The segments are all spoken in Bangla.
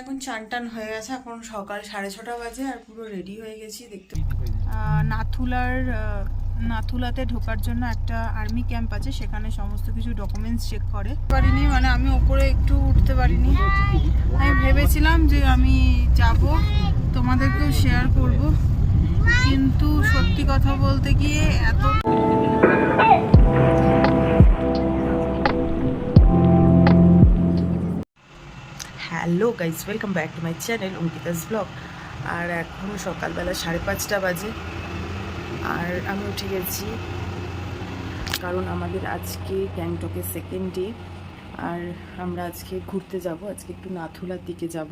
এখন চান টান হয়ে গেছে। এখন সকাল সাড়ে ছটা বাজে আর পুরো রেডি হয়ে গেছি দেখতে। নাথুলার নাথুলাতে ঢোকার জন্য একটা আর্মি ক্যাম্প আছে। সেখানে সমস্ত কিছু ডকুমেন্টস চেক করে। পারিনি মানে আমি ওপরে একটু উঠতে পারিনি। আমি ভেবেছিলাম যে আমি যাব তোমাদেরকেও শেয়ার করব। কিন্তু সত্যি কথা বলতে গিয়ে এত hello guys welcome back to my channel Ankita's blog আর এখন সকালবেলা সাড়ে পাঁচটা বাজে। আর আমি উঠে গেছি, কারণ আমাদের আজকে গ্যাংটকের সেকেন্ড ডে আর আমরা আজকে ঘুরতে যাব, আজকে একটু নাথুলার দিকে যাব।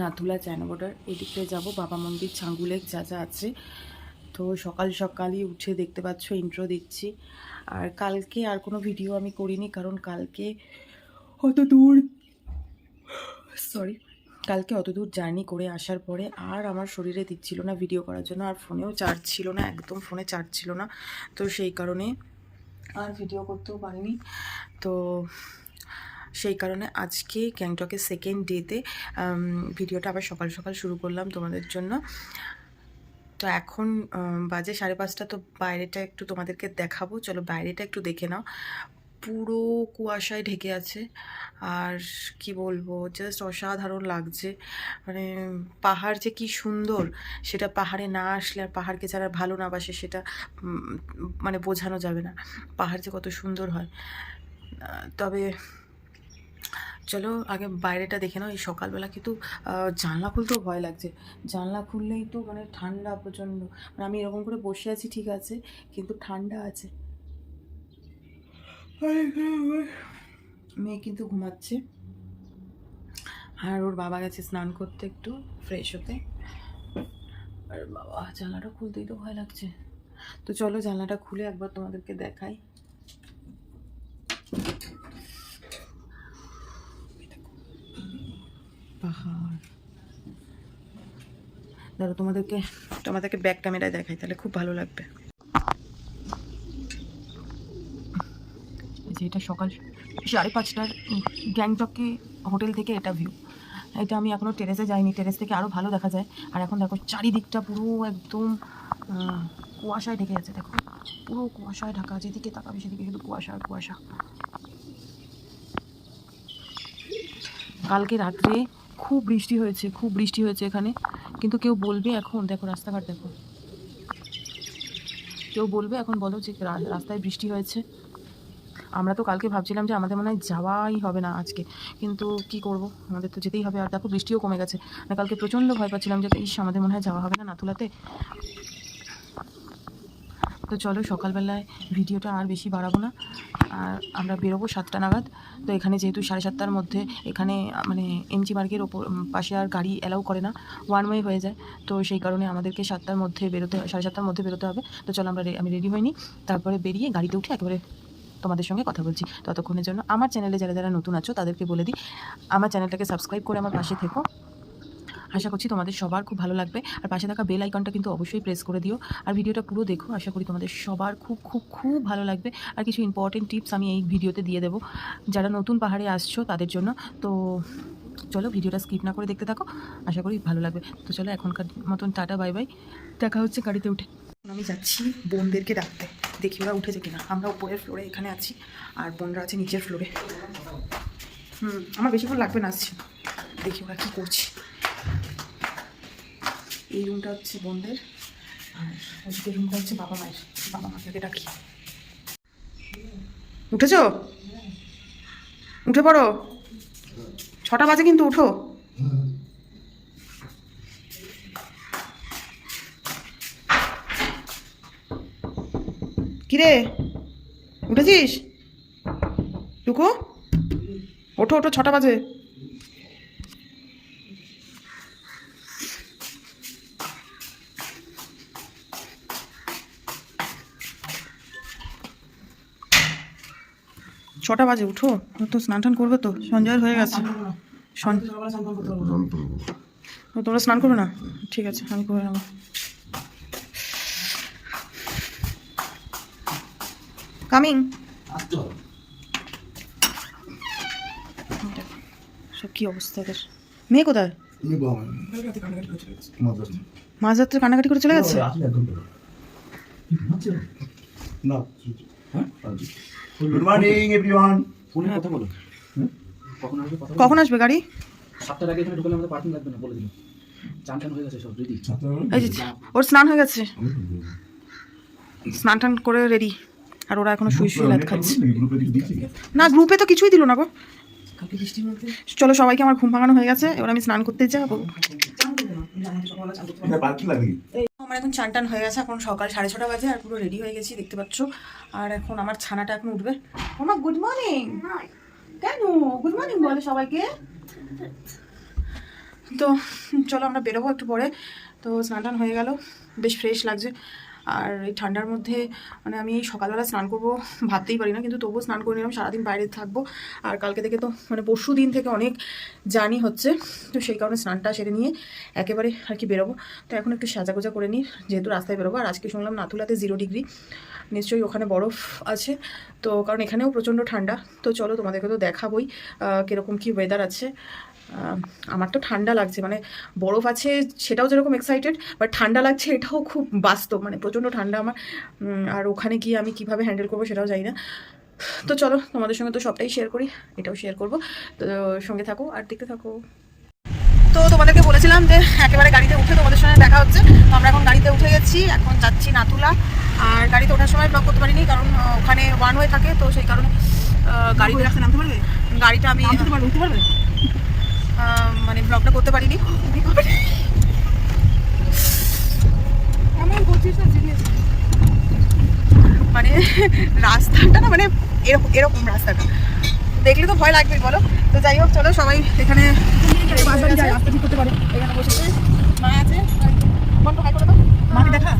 নাথুলা চায়না বর্ডার এদিকে যাব, বাবা মন্দির ছাঙ্গুলের যা যা আছে। তো সকাল সকালই উঠে দেখতে পাচ্ছ ইন্ট্রো দিচ্ছি। আর কালকে আর কোনো ভিডিও আমি করিনি, কারণ কালকে অত দূর সরি কালকে অত দূর জার্নি করে আসার পরে আর আমার শরীরে দিচ্ছিল না ভিডিও করার জন্য, আর ফোনেও চার্জ ছিল না, একদম ফোনে চার্জ ছিল না। তো সেই কারণে আর ভিডিও করতেও পারিনি। তো সেই কারণে আজকে গ্যাংটকের সেকেন্ড ডেতে ভিডিওটা আবার সকাল সকাল শুরু করলাম তোমাদের জন্য। তো এখন বাজে সাড়ে পাঁচটা, তো বাইরেটা একটু তোমাদেরকে দেখাবো। চলো বাইরেটা একটু দেখে নাও। পুরো কুয়াশায় ঢেকে আছে। আর কি বলব জাস্ট অসাধারণ লাগছে। মানে পাহাড় যে কি সুন্দর, সেটা পাহাড়ে না আসলে আর পাহাড়কে যারা ভালো না বাসে, সেটা মানে বোঝানো যাবে না। পাহাড় যে কত সুন্দর হয়। তবে চলো আগে বাইরেটা দেখে নাও। এই সকালবেলা কিন্তু জানলা খুলতেও ভয় লাগছে। জানলা খুললেই তো মানে ঠান্ডা প্রচণ্ড। মানে আমি এরকম করে বসে আছি, ঠিক আছে, কিন্তু ঠান্ডা আছে। মেয়ে কিন্তু ঘুমাচ্ছে। আর ওর বাবা গেছে স্নান করতে একটু ফ্রেশ হতে। আর বাবা, জানলাটা খুলতেই তো ভয় লাগছে। তো চলো জানলাটা খুলে একবার তোমাদেরকে দেখাই। পাহাড়। ধরো তোমাদেরকে তোমাদেরকে ব্যাক ক্যামেরায় দেখাই, তাহলে খুব ভালো লাগবে এই যে এটা সকাল সাড়ে পাঁচটার গ্যাংটকে হোটেল থেকে এটা ভিউ এটা আমি এখনও টেরেসে যাইনি টেরেস থেকে আরও ভালো দেখা যায়। আর এখন দেখো চারিদিকটা পুরো একদম কুয়াশায় ঢেকে আছে। দেখো, পুরো কুয়াশায় ঢাকা যেদিকে তাকাবে সেদিকে শুধু কুয়াশা আর কুয়াশা। কালকে রাত্রে খুব বৃষ্টি হয়েছে, খুব বৃষ্টি হয়েছে এখানে। কিন্তু কেউ বলবে এখন, দেখো রাস্তাঘাট দেখো। কেউ বলবে এখন বলো যে রাস্তায় বৃষ্টি হয়েছে। আমরা তো কালকে ভাবছিলাম যে আমাদের মনে হয় যাওয়াই হবে না আজকে। কিন্তু কি করব? আমাদের তো যেতেই হবে। আর দেখো, বৃষ্টিও কমে গেছে। মানে কালকে প্রচণ্ড ভয় পাচ্ছিলাম যে, ইস, আমাদের মনে হয় যাওয়া হবে না নাথুলাতে। তো চলো, সকালবেলায় ভিডিওটা আর বেশি বাড়াবো না। আর আমরা বেরোবো সাতটা নাগাদ। তো এখানে যেহেতু সাড়ে সাতটার মধ্যে এখানে মানে এমজি মার্গের ওপর পাশে আর গাড়ি অ্যালাউ করে না। ওয়ান ওয়ে হয়ে যায়। তো সেই কারণে আমাদেরকে সাতটার মধ্যে বেরোতে, সাড়ে সাতটার মধ্যে বেরোতে হবে। তো চলো, আমরা আমি রেডি হইনি তারপরে বেরিয়ে গাড়িতে উঠে একেবারে তোমাদের সঙ্গে কথা বলছি। ততক্ষণের জন্য আমার চ্যানেলে যারা যারা নতুন আছো, তাদেরকে বলে দিই, আমার চ্যানেলটাকে সাবস্ক্রাইব করে আমার পাশে থেকো। আশা করছি তোমাদের সবার খুব ভালো লাগবে। আর পাশে থাকা বেল আইকনটা কিন্তু অবশ্যই প্রেস করে দিও। আর ভিডিওটা পুরো দেখো। আশা করি তোমাদের সবার খুব খুব খুব ভালো লাগবে। আর কিছু ইম্পর্টেন্ট টিপস আমি এই ভিডিওতে দিয়ে দেবো। যারা নতুন পাহাড়ে আসছো তাদের জন্য। তো চলো ভিডিওটা স্কিপ না করে দেখতে থাকো। আশা করি ভালো লাগবে। তো চলো এখনকার মতন টাটা বাই বাই দেখা হচ্ছে গাড়িতে উঠে। আমি যাচ্ছি বোনদেরকে ডাকতে। দেখি ওরা উঠেছে কিনা। আমরা উপরের ফ্লোরে এখানে আছি, আর বোনরা আছে নিচের ফ্লোরে হুম, আমার বেশিক্ষণ লাগবে না আসছি। দেখি ওরা কী করছে। এই রুমটা হচ্ছে বোনদের, আর ওদিকে রুমটা হচ্ছে বাবা মায়ের। বাবা মাকে ডাকি। উঠেছ? উঠে পড়ো। ছটা বাজে কিন্তু, উঠো। কিরে? উঠেছিস? টুকু? ওঠো ওঠো ছটা বাজে। ছটা বাজে উঠো। তো স্নান টান করবে তো? সঞ্জয়ের হয়ে গেছে। তোমরা স্নান করবে না? ঠিক আছে আমি করে নেব। কামিং সব কি অবস্থা এদের মেয়ে কোথায় মাঝ রাত্রে কান্নাকাটি করে চলে গেছে গুড মর্নিং এভরিওয়ান ফোনে কথা বলো। কখন আসবে কখন গাড়ি? সাতটার আগে এখানে ঢুকলে আমাদের পার্কিং লাগবে না বলে দিল চান টান হয়ে গেছে সব রেডি ওর স্নান হয়ে গেছে। স্নান টান করে রেডি আর ওরা এখনও শুয়ে শুয়ে লাত খাচ্ছে। না গ্রুপে তো কিছুই দিল না গো। চলো সবাইকে আমার ঘুম ভাঙানো হয়ে গেছে এবার আমি স্নান করতে যাব। আমার এখন চান টান হয়ে গেছে এখন সকাল সাড়ে ছটা বাজে আর পুরো রেডি হয়ে গেছি দেখতে পাচ্ছ। আর এখন আমার ছানাটা এখন উঠবে। আমার গুড মর্নিং কেন? গুড মর্নিং বলে সবাইকে। তো চলো আমরা বেরোবো একটু পরে। তো স্নান টান হয়ে গেল বেশ ফ্রেশ লাগছে। আর এই ঠান্ডার মধ্যে মানে আমি সকালবেলা স্নান করব ভাবতেই পারি না, কিন্তু তবুও স্নান করে নিলাম, সারাদিন বাইরে থাকব। আর কালকে থেকে তো মানে পরশু দিন থেকে অনেক জার্নি হচ্ছে, তো সেই কারণে স্নানটা সেরে নিয়ে একেবারে আর কি বেরোবো। তো এখন একটু সাজাগোজা করে নিই, যেহেতু রাস্তায় বেরোবো, আর আজকে শুনলাম নাথুলাতে জিরো ডিগ্রি নিশ্চয়ই ওখানে বরফ আছে, তো কারণ এখানেও প্রচণ্ড ঠান্ডা। তো চলো তোমাদেরকে তো দেখাবোই কীরকম কি ওয়েদার আছে। আমার তো ঠান্ডা লাগছে মানে বরফ আছে সেটাও যেরকম এক্সাইটেড বাট ঠান্ডা লাগছে এটাও খুব বাস্তব মানে প্রচণ্ড ঠান্ডা আমার। আর ওখানে গিয়ে আমি কীভাবে হ্যান্ডেল করব সেটাও জানি না। তো চলো তোমাদের সঙ্গে তো সবটাই শেয়ার করি এটাও শেয়ার করব। তো সঙ্গে থাকো আর দেখতে থাকো। তো তোমাদেরকে বলেছিলাম যে একেবারে গাড়িতে উঠে তোমাদের সঙ্গে দেখা হচ্ছে তো আমরা এখন গাড়িতে উঠে গেছি এখন যাচ্ছি নাতুলা। আর গাড়িতে ওঠার সময় ব্লক করতে পারিনি কারণ ওখানে ওয়ান ওয়ে থাকে তো সেই কারণে গাড়িতে রাখতে নামতে পারবে? গাড়িটা আমি উঠতে পারবে? মানে ব্লগটা করতে পারিনি। মানে রাস্তাটা না মানে এরকম এরকম রাস্তাটা। দেখলে তো ভয় লাগবে বলো। তো যাই হোক চলো সবাই এখানে এখানে মা আছে? দেখা।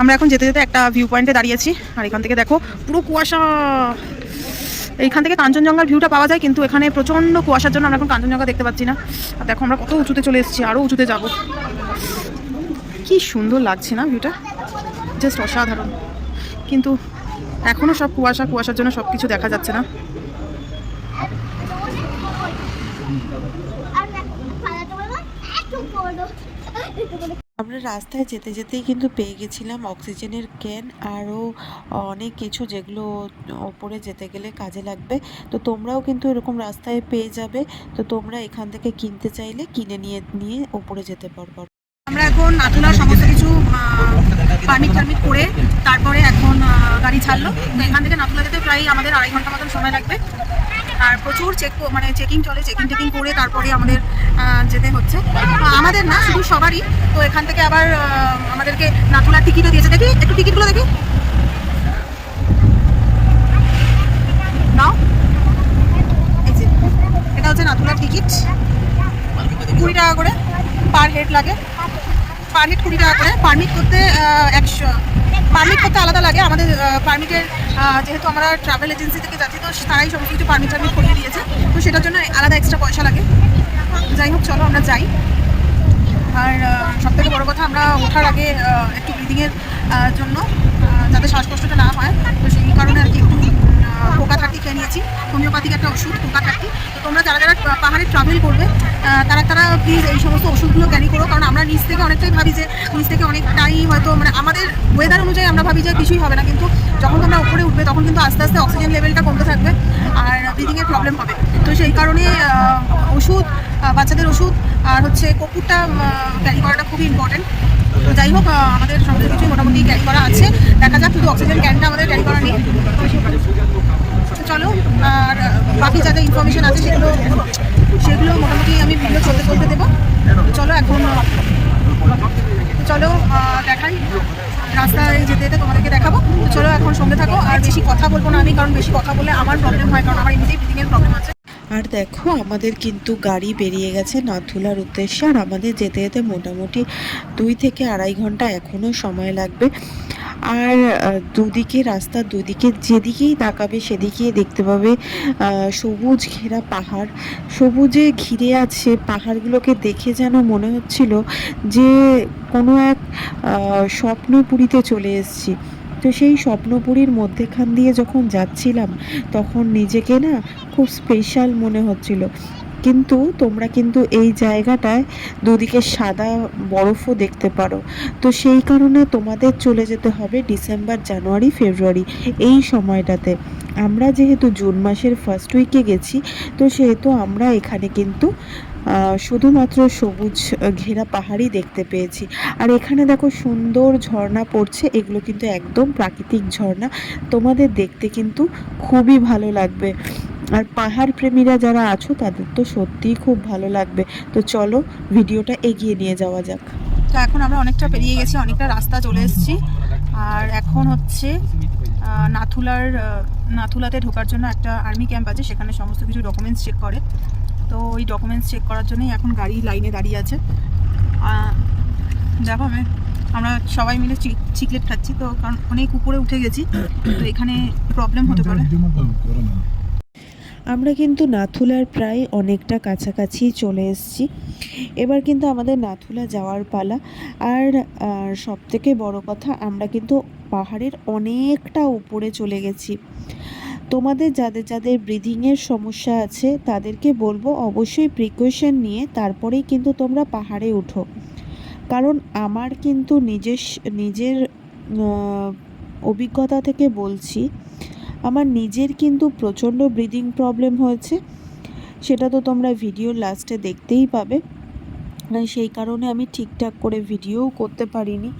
আমরা এখন যেতে যেতে একটা ভিউ পয়েন্টে দাঁড়িয়েছি। আর এখান থেকে দেখো, পুরো কুয়াশা। এইখান থেকে কাঞ্চনজঙ্ঘার ভিউটা পাওয়া যায়, কিন্তু এখানে প্রচণ্ড কুয়াশার জন্য আমরা এখন কাঞ্চনজঙ্ঘা দেখতে পাচ্ছি না। আর দেখো, আমরা কত উঁচুতে চলে এসেছি আরও উঁচুতে যাব। কি সুন্দর লাগছে না ভিউটা জাস্ট অসাধারণ। কিন্তু এখনও সব কুয়াশা, কুয়াশার জন্য সব কিছু দেখা যাচ্ছে না। আমরা রাস্তায় যেতে যেতেই কিন্তু পেয়ে গেছিলাম অক্সিজেনের ক্যান আরও অনেক কিছু যেগুলো ওপরে যেতে গেলে কাজে লাগবে। তো তোমরাও কিন্তু এরকম রাস্তায় পেয়ে যাবে। তো তোমরা এখান থেকে কিনতে চাইলে কিনে নিয়ে নিয়ে ওপরে যেতে পারব। আমরা এখন নাথুলার সমস্ত কিছু পারমিট টারমিট করে তারপরে এখন গাড়ি ছাড়লো। তো এখান থেকে নাথুলা যেতে প্রায় আমাদের আড়াই ঘণ্টা মতন সময় লাগবে। আর প্রচুর চেক মানে চেকিং চলে চেকিং টেকিং করে তারপরে আমাদের যেতে হচ্ছে। আমাদের না, শুধু সবারই। তো এখান থেকে আবার আমাদেরকে নাথুলার টিকিটও দিয়েছে। দেখি, একটু টিকিটগুলো দেখি। নাও। এটা হচ্ছে নাথুলার টিকিট। কুড়ি টাকা করে পার হেড লাগে। পার হেড কুড়ি টাকা করে। পারমিট করতে একশো পারমিট করতে আলাদা লাগে। আমাদের পারমিটের যেহেতু আমরা ট্রাভেল এজেন্সি থেকে যাচ্ছি, তো তারাই সমস্ত কিছু পারমিট আমি করিয়ে দিয়েছে। তো সেটার জন্য আলাদা এক্সট্রা পয়সা লাগে। যাই হোক, চলো আমরা যাই। আর সব থেকে বড়ো কথা, আমরা ওঠার আগে একটু ব্রিদিংয়ের জন্য যাতে শ্বাসকষ্টটা না হয়। তো সেই কারণে আর কি একটু পোকা থাকতে খেয়ে নিয়েছি। হোমিওপ্যাথিক একটা ওষুধ থার্টি তো তোমরা যারা যারা পাহাড়ে ট্রাভেল করবে তারা তারা প্লিজ এই সমস্ত ওষুধগুলো ক্যারি করো। কারণ আমরা নিচ থেকে অনেকটাই ভাবি যে নিচ থেকে অনেকটাই হয়তো মানে আমাদের ওয়েদার অনুযায়ী আমরা ভাবি যে কিছুই হবে না। কিন্তু যখন তোমরা উপরে উঠবে, তখন কিন্তু আস্তে আস্তে অক্সিজেন লেভেলটা কমতে থাকবে আর ব্রিদিংয়ের প্রবলেম হবে। তো সেই কারণে ওষুধ বাচ্চাদের ওষুধ আর হচ্ছে কপুরটা ক্যারি করাটা খুবই ইম্পর্টেন্ট তো যাই হোক আমাদের সমস্ত কিছুই মোটামুটি ক্যারি করা আছে। দেখা যাক, শুধু অক্সিজেন ক্যানটা আমাদের ক্যারি করা নেই। চলো, আর বাকি যা ইনফরমেশন আছে সেগুলো সেগুলো মোটামুটি আমি ভিডিও চলতে চলতে দেবো। চলো এখন, চলো দেখাই। রাস্তায় যেতে যেতে তোমাদেরকে দেখাবো। চলো এখন সঙ্গে থাকো। আর বেশি কথা বলব না আমি, কারণ বেশি কথা বলে আমার প্রবলেম হয়, কারণ আমার এমনিতেই ব্রিদিংয়ের প্রবলেম আছে। আর দেখো, আমাদের কিন্তু গাড়ি বেরিয়ে গেছে নাথুলার উদ্দেশ্যে। আর আমাদের যেতে যেতে মোটামুটি দুই থেকে আড়াই ঘণ্টা এখনও সময় লাগবে। আর দুদিকে রাস্তার দুদিকে যেদিকেই তাকাবে সেদিকেই দেখতে পাবে সবুজ ঘেরা পাহাড়। সবুজে ঘিরে আছে পাহাড়গুলোকে দেখে যেন মনে হচ্ছিল যে কোনো এক স্বপ্নপুরীতে চলে এসেছি। তো সেই স্বপ্নপুরীর মধ্যেখান দিয়ে যখন যাচ্ছিলাম, তখন নিজেকে না খুব স্পেশাল মনে হচ্ছিল। কিন্তু তোমরা কিন্তু এই জায়গাটায় দুদিকে সাদা বরফও দেখতে পারো। তো সেই কারণে তোমাদের চলে যেতে হবে ডিসেম্বর, জানুয়ারি, ফেব্রুয়ারি এই সময়টাতে। আমরা যেহেতু জুন মাসের ফার্স্ট উইকে গেছি, তো সেহেতু আমরা এখানে কিন্তু শুধুমাত্র সবুজ ঘেরা পাহাড়ই দেখতে পেয়েছি। আর এখানে দেখো সুন্দর ঝর্ণা পড়ছে, এগুলো কিন্তু একদম প্রাকৃতিক ঝর্ণা। তোমাদের দেখতে কিন্তু খুবই ভালো লাগবে। আর পাহাড় প্রেমীরা যারা আছো, তাদের তো সত্যিই খুব ভালো লাগবে। তো চলো, ভিডিওটা এগিয়ে নিয়ে যাওয়া যাক। তো এখন আমরা অনেকটা পেরিয়ে গেছি, অনেকটা রাস্তা চলে এসেছি। আর এখন হচ্ছে নাথুলার নাথুলাতে ঢোকার জন্য একটা আর্মি ক্যাম্প আছে, সেখানে সমস্ত কিছু ডকুমেন্টস চেক করে। তো ওই ডকুমেন্টস চেক করার জন্যই এখন গাড়ি লাইনে দাঁড়িয়ে আছে। দেখো আমি, আমরা সবাই মিলে চিকলেট খাচ্ছি, তো কারণ অনেক উপরে উঠে গেছি। তো এখানে প্রবলেম হতে পারে। আমরা কিন্তু নাথুলার প্রায় অনেকটা কাছাকাছি চলে এসেছি। এবার কিন্তু আমাদের নাথুলা যাওয়ার পালা। আর সব থেকে বড় কথা, আমরা কিন্তু পাহাড়ের অনেকটা উপরে চলে গেছি। তোমাদের যাদের যাদের ব্রিদিংয়ের সমস্যা আছে, তাদেরকে বলব অবশ্যই প্রিকশন নিয়ে তারপরেই কিন্তু তোমরা পাহাড়ে উঠো। কারণ আমার কিন্তু নিজের নিজের অভিজ্ঞতা থেকে বলছি আমার নিজের কিন্তু প্রচণ্ড ব্রিদিং প্রবলেম হয়েছে। সেটা তো তোমরা ভিডিও লাস্টে দেখতেই পাবে। সেই কারণে আমি ঠিকঠাক করে ভিডিওও করতে পারিনি।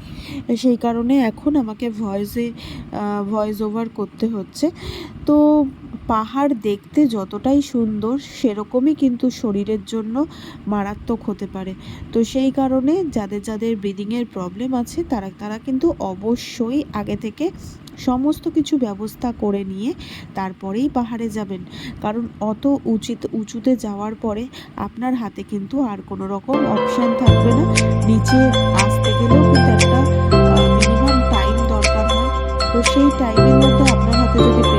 সেই কারণে এখন আমাকে ভয়েসে ভয়েস ওভার করতে হচ্ছে। তো পাহাড় দেখতে যতটাই সুন্দর, সেরকমই কিন্তু শরীরের জন্য মারাত্মক হতে পারে। তো সেই কারণে যাদের যাদের ব্রিদিংয়ের প্রবলেম আছে, তারা তারা কিন্তু অবশ্যই আগে থেকে সমস্ত কিছু ব্যবস্থা করে নিয়ে তারপরেই পাহাড়ে যাবেন। কারণ অত উচিত, উঁচুতে যাওয়ার পরে আপনার হাতে কিন্তু আর কোনো রকম অপশান থাকবে না। নিচে আসতে গেলেও কিন্তু একটা মিনিমাম টাইম দরকার হয়। তো সেই টাইমের মধ্যে আপনার হাতে যদি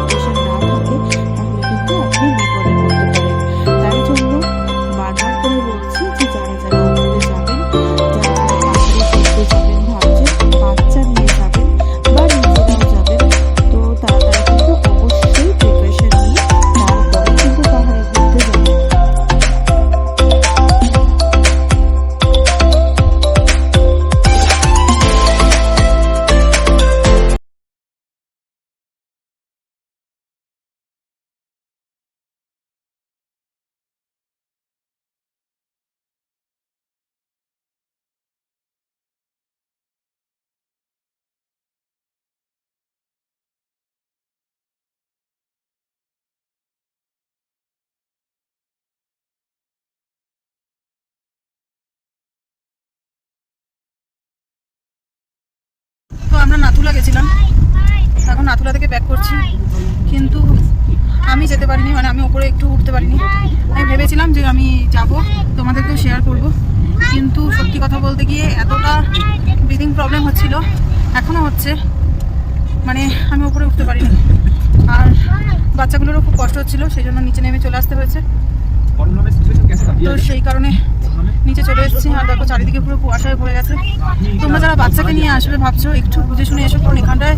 আমরা নাথুলা গেছিলাম। এখন নাথুলা থেকে ব্যাক করছি। কিন্তু আমি যেতে পারিনি মানে আমি ওপরে একটু উঠতে পারিনি। আমি ভেবেছিলাম যে আমি যাব তোমাদেরকেও শেয়ার করব। কিন্তু সত্যি কথা বলতে গিয়ে এতটা ব্রিদিং প্রবলেম হচ্ছিল এখনও হচ্ছে। মানে আমি ওপরে উঠতে পারিনি। আর বাচ্চাগুলোরও খুব কষ্ট হচ্ছিল সেই জন্য নিচে নেমে চলে আসতে হয়েছে। তো সেই কারণে নিচে চলে এসেছি। আর দেখো চারিদিকে পুরো কুয়াশায় পড়ে গেছে। তোমরা যারা বাচ্চাকে নিয়ে আসবে ভাবছ, একটু বুঝে শুনে এসো, কারণ এখানটায়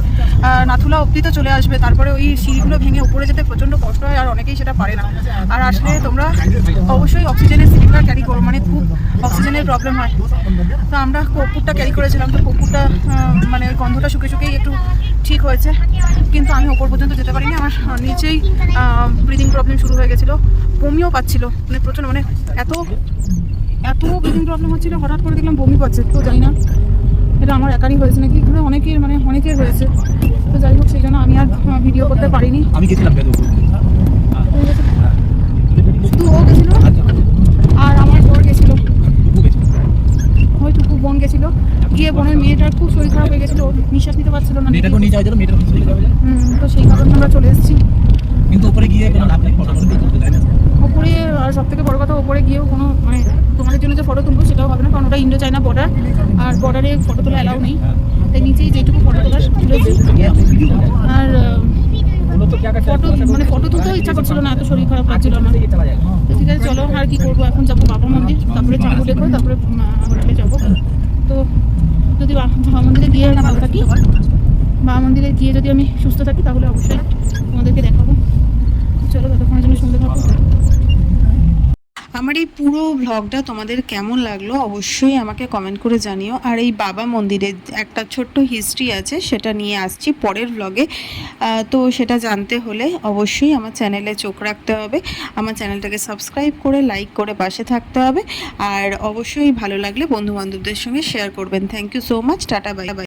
নাথুলা অব্দি তো চলে আসবে। তারপরে ওই সিঁড়িগুলো ভেঙে উপরে যেতে প্রচণ্ড কষ্ট হয়, আর অনেকেই সেটা পারে না। আর আসলে তোমরা অবশ্যই অক্সিজেনের সিলিন্ডার ক্যারি করো মানে খুব অক্সিজেনের প্রবলেম হয়। তো আমরা কর্পূরটা ক্যারি করেছিলাম। তো কর্পূরটা মানে গন্ধটা শুকে শুকেই একটু ঠিক হয়েছে। কিন্তু আমি ওপর পর্যন্ত যেতে পারিনি। আমার নিচেই ব্রিদিং প্রবলেম শুরু হয়ে গেছিল। বমিও পাচ্ছিলো। মানে প্রচণ্ড মানে এত এত ব্রিদিং প্রবলেম হচ্ছিল হঠাৎ করে দেখলাম বমি পাচ্ছে তো জানি না। এটা আমার একারই হয়েছে নাকি? এখানে অনেকের মানে অনেকের হয়েছে। তো যাই হোক সেই জন্য আমি আর ভিডিও করতে পারিনি। আমি গেছিলাম শুধু ও গেছিল আর আমার বর গেছিল। ওইটুকু বোন গেছিল। গিয়ে বোনের মেয়েটার খুব শরীর খারাপ হয়ে গেছিল নিঃশ্বাস নিতে পারছিল না হুম, তো সেই কারণে আমরা চলে এসেছি। কিন্তু উপরে গিয়ে কোনো লাভ নেই ওপরে সব থেকে বড় কথা, ওপরে গিয়েও কোনো মানে তোমাদের জন্য যে ফটো তুলবো সেটাও হবে না, কারণ ওটা ইন্ডো চায়না বর্ডার আর বর্ডারে ফটো তোলা অ্যালাউ নেই। তাই নিচেই যেটুকু ফটো তোলা আর ফটো মানে ফটো তুলতেও ইচ্ছা করছিল না, এত শরীর খারাপ লাগছিল না ঠিক আছে, চলো, আর কি করব, এখন যাব বাবা মন্দির, তারপরে চাকু দেখো, তারপরে হোটেলে যাব। তো যদি বাবা মন্দিরে গিয়ে ভালো থাকি, বাবা মন্দিরে গিয়ে যদি আমি সুস্থ থাকি, তাহলে অবশ্যই তোমাদেরকে দেখাবো। চলো ততক্ষণের জন্য সুন্দর আমার এই পুরো ভ্লগটা তোমাদের কেমন লাগল অবশ্যই আমাকে কমেন্ট করে জানিও। আর এই বাবা মন্দিরের একটা ছোট্ট হিস্ট্রি আছে, সেটা নিয়ে আসছি পরের ভ্লগে তো সেটা জানতে হলে অবশ্যই আমার চ্যানেলে চোখ রাখতে হবে। আমার চ্যানেলটাকে সাবস্ক্রাইব করে লাইক করে পাশে থাকতে হবে। আর অবশ্যই ভালো লাগলে বন্ধু বান্ধবদের সঙ্গে শেয়ার করবেন। Thank you so much tata bye bye